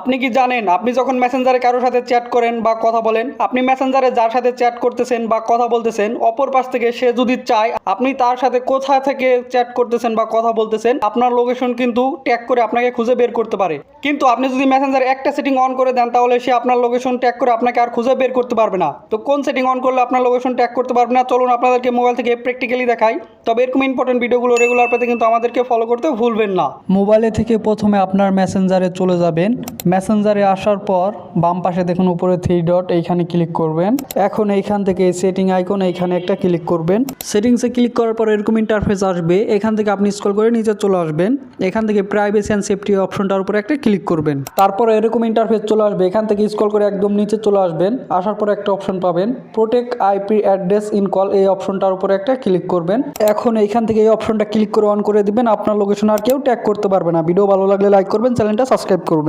আপনি কি জানেন, আপনি যখন মেসেঞ্জারে কারোর সাথে চ্যাট করেন বা কথা বলেন, আপনি মেসেঞ্জারে যার সাথে চ্যাট করতেছেন বা কথা বলতেছেন, অপর পাশ থেকে সে যদি চায়, আপনি তার সাথে কোথা থেকে চ্যাট করতেছেন বা কথা বলতেছেন, আপনার লোকেশন কিন্তু ট্যাগ করে আপনাকে খুঁজে বের করতে পারে। কিন্তু আপনি যদি মেসেঞ্জারে একটা সেটিং অন করে দেন, তাহলে সে আপনার লোকেশন ট্যাগ করে আপনাকে আর খুঁজে বের করতে পারবে না। তো কোন সেটিং অন করলে আপনার লোকেশন ট্যাগ করতে পারবে না? চলুন আপনাদেরকে মোবাইল থেকে প্র্যাকটিক্যালি দেখাই। তবে এরকম ইম্পর্টেন্ট ভিডিওগুলো রেগুলার পেতে কিন্তু আমাদেরকে ফলো করতে ভুলবেন না। মোবাইলে থেকে প্রথমে আপনার মেসেঞ্জারে চলে যাবেন। মেসেঞ্জারে আসার পর বাম পাশে দেখুন উপরে থ্রি ডট এইখানে ক্লিক করবেন। এখন এইখান থেকে সেটিং আইকন এইখানে একটা ক্লিক করবেন। সেটিংসে ক্লিক করার পর এরকম ইন্টারফেস আসবে। এখান থেকে আপনি স্ক্রল করে নিচে চলে আসবেন। এখান থেকে প্রাইভেসি অ্যান্ড সেফটি অপশনটার উপরে একটা ক্লিক করবেন। তারপর এরকম ইন্টারফেস চলে আসবে। এখান থেকে স্কল করে একদম নিচে চলে আসবেন। আসার পর একটা অপশন পাবেন। Protect IP address in call এই অপশনটার উপরে একটা ক্লিক করবেন। এখন এইখান থেকে এই অপশনটা ক্লিক করে অন করে দিবেন। আপনার লোকেশন আর কেউ ট্যাগ করতে পারবে না। ভিডিও ভালো লাগলে লাইক করবেন চ্যানেলটা সাবস্ক্রাইব করবেন।